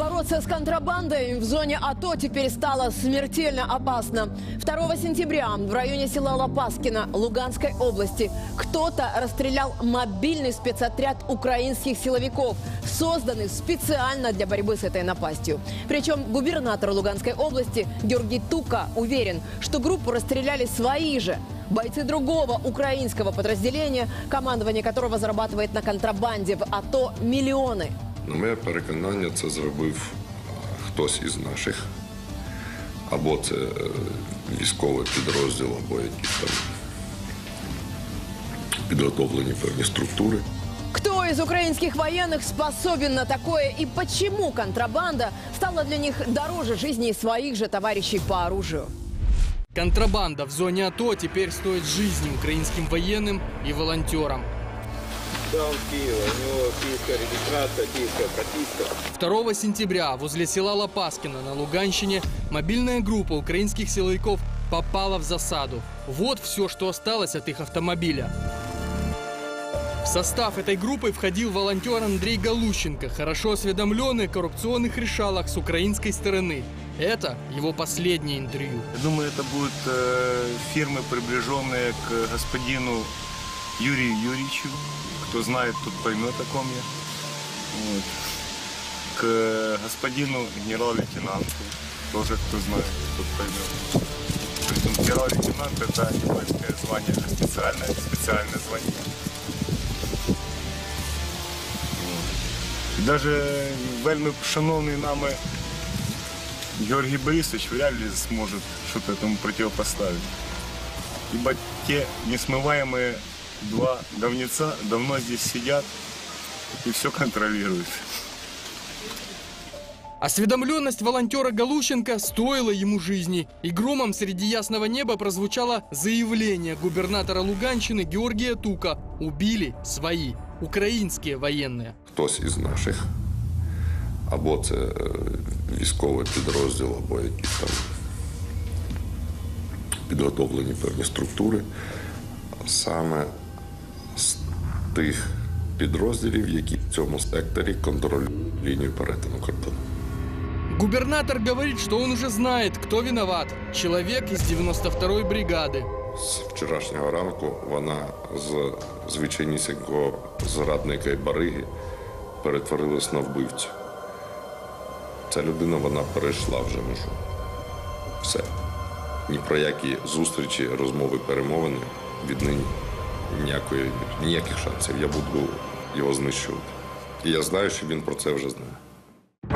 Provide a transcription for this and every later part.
Бороться с контрабандой в зоне АТО теперь стало смертельно опасно. 2 сентября в районе села Лопаскино Луганской области кто-то расстрелял мобильный спецотряд украинских силовиков, созданный специально для борьбы с этой напастью. Причем губернатор Луганской области Георгий Тука уверен, что группу расстреляли свои же. Бойцы другого украинского подразделения, командование которого зарабатывает на контрабанде в АТО миллионы. На моє переконання, це зробив а, хтось із наших. Або це е, військовий підрозділ, або якісь там підготовлені певні структури. Кто из украинских военных способен на такое и почему контрабанда стала для них дороже жизни своих же товарищей по оружию? Контрабанда в зоне АТО теперь стоит жизни украинским военным и волонтерам. Да, он Киева, у него киевская регистрация, киевская прописка. 2 сентября возле села Лопаскино на Луганщине мобильная группа украинских силовиков попала в засаду. Вот все, что осталось от их автомобиля. В состав этой группы входил волонтер Андрей Галущенко, хорошо осведомленный о коррупционных решалах с украинской стороны. Это его последнее интервью. Я думаю, это будут э, фирмы, приближенные к господину Юрию Юрьевичу. Кто знает, тот поймет, о ком я. Вот. К господину генерал-лейтенанту. Тоже кто знает, тот поймет. Причем генерал-лейтенант это не воинское звание, а специальное, специальное звание. І Даже вельми шановний нами Георгий Борисович вряд ли сможет что-то этому противопоставить. Ибо те несмываемые два говнеца давно здесь сидят и все контролируют. Осведомленность волонтера Галущенко стоила ему жизни. И громом среди ясного неба прозвучало заявление губернатора Луганщины Георгия Тука. Убили свои, украинские военные. Хтось із наших. Або це е, військовий підрозділ, або якісь там підготовлені певні структури. Саме з тих підрозділів, які в цьому секторі контролюють лінію перетину кордону. Губернатор говорит, что он уже знает, кто виноват. Человек из 92-й бригады. З вчорашнього ранку вона з звичайнісінького зрадника і бариги перетворилась на вбивцю. Ця людина вона перейшла вже межу. Все. Ні про які зустрічі, розмови, перемовини віднині ніякої, ніяких шансів. Я буду його знищувати. І я знаю, що він про це вже знає.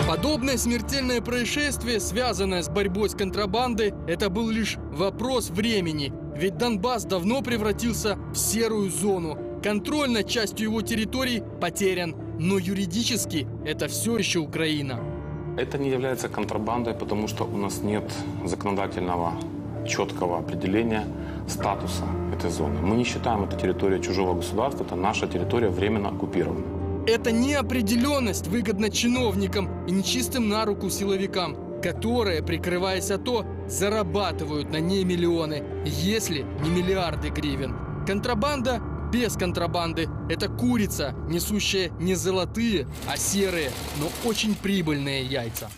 Подобное смертельное происшествие, связанное с борьбой с контрабандой, это был лишь вопрос времени. Ведь Донбасс давно превратился в серую зону. Контроль над частью его территорий потерян. Но юридически это все еще Украина. Это не является контрабандой, потому что у нас нет законодательного четкого определения статуса этой зоны. Мы не считаем это территорией чужого государства, это наша территория временно оккупирована. Эта неопределенность выгодна чиновникам и нечистым на руку силовикам, которые, прикрываясь АТО, зарабатывают на ней миллионы, если не миллиарды гривен. Контрабанда без контрабанды – это курица, несущая не золотые, а серые, но очень прибыльные яйца.